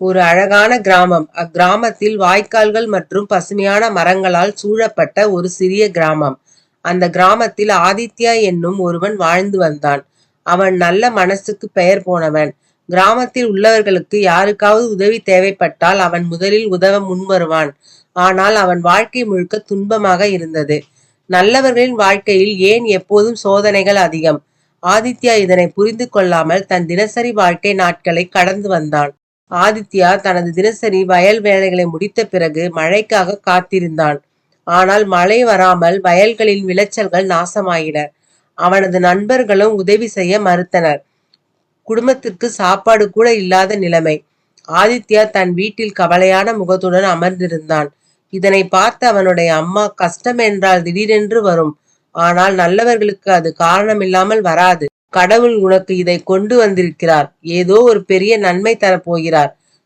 ஒரு அழகான கிராமம். அக்கிராமத்தில் வாய்க்கால்கள் மற்றும் பசுமையான மரங்களால் சூழப்பட்ட ஒரு சிறிய கிராமம். அந்த கிராமத்தில் ஆதித்யா என்னும் ஒருவன் வாழ்ந்து வந்தான். அவன் நல்ல மனசுக்கு பெயர் போனவன். கிராமத்தில் உள்ளவர்களுக்கு யாருக்காவது உதவி தேவைப்பட்டால் அவன் முதலில் உதவ முன்வருவான் ஆனால் அவன் வாழ்க்கை முழுக்க துன்பமாக இருந்தது. நல்லவர்களின் வாழ்க்கையில் ஏன் எப்போதும் சோதனைகள் அதிகம்? ஆதித்யா இதனை புரிந்து கொள்ளாமல் தன் தினசரி வாழ்க்கை நாட்களை கடந்து வந்தான். ஆதித்யா தனது தினசரி வயல் வேலைகளை முடித்த பிறகு மழைக்காக காத்திருந்தான். ஆனால் மழை வராமல் வயல்களின் விளைச்சல்கள் நாசமாயின அவனது நண்பர்களும் உதவி செய்ய மறுத்தனர். குடும்பத்திற்கு சாப்பாடு கூட இல்லாத நிலைமை. ஆதித்யா தன் வீட்டில் கவலையான முகத்துடன் அமர்ந்திருந்தான். இதனை பார்த்த அவனுடைய அம்மா கஷ்டம் என்றால் திடீரென்று வரும். ஆனால் நல்லவர்களுக்கு அது காரணமில்லாமல் வராது. கடவுள் உனக்கு இதை கொண்டு வந்திருக்கிறார். ஏதோ ஒரு பெரிய நன்மை தரப்போகிறார்.